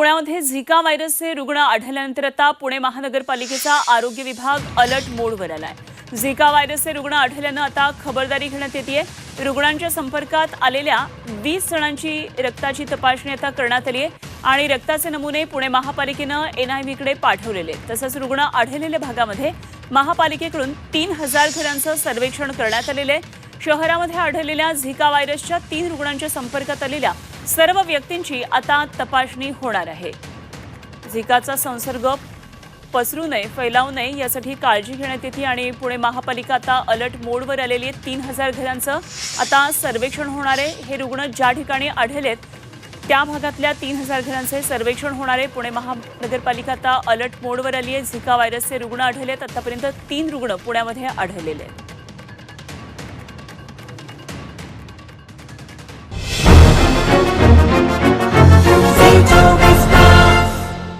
पुण्यामध्ये झिका व्हायरसचे रुग्ण आढळल्यानंतर आता पुणे महानगरपालिकेचा आरोग्य विभाग अलर्ट मोडवर आला आहे झिका व्हायरसचे रुग्ण आढळल्यानं आता खबरदारी घेण्यात येते रुग्णांच्या संपर्कात आलेल्या वीस जणांची रक्ताची तपासणी आता करण्यात आली आहे आणि रक्ताचे नमुने पुणे महापालिकेनं एनआयव्हीकडे पाठवलेले तसंच रुग्ण आढळलेल्या भागामध्ये महापालिकेकडून तीन हजार घरांचं सर्वेक्षण करण्यात आलेलं आहे. शहरामध्ये आढळलेल्या झिका व्हायरसच्या तीन रुग्णांच्या संपर्कात आलेल्या सर्व व्यक्तींची आता तपासणी होणार आहे. झिकाचा संसर्ग पसरू नये फैलावू नये यासाठी काळजी घेण्यात येते आणि पुणे महापालिका आता अलर्ट मोडवर आलेली आहे. तीन हजार घरांचं आता सर्वेक्षण होणार आहे. हे रुग्ण ज्या ठिकाणी आढळलेत त्या भागातल्या तीन हजार घरांचे सर्वेक्षण होणार आहे. पुणे महानगरपालिका आता अलर्ट मोडवर आली आहे. झिका व्हायरसचे रुग्ण आढळलेत. आतापर्यंत तीन रुग्ण पुण्यामध्ये आढळलेले आहेत.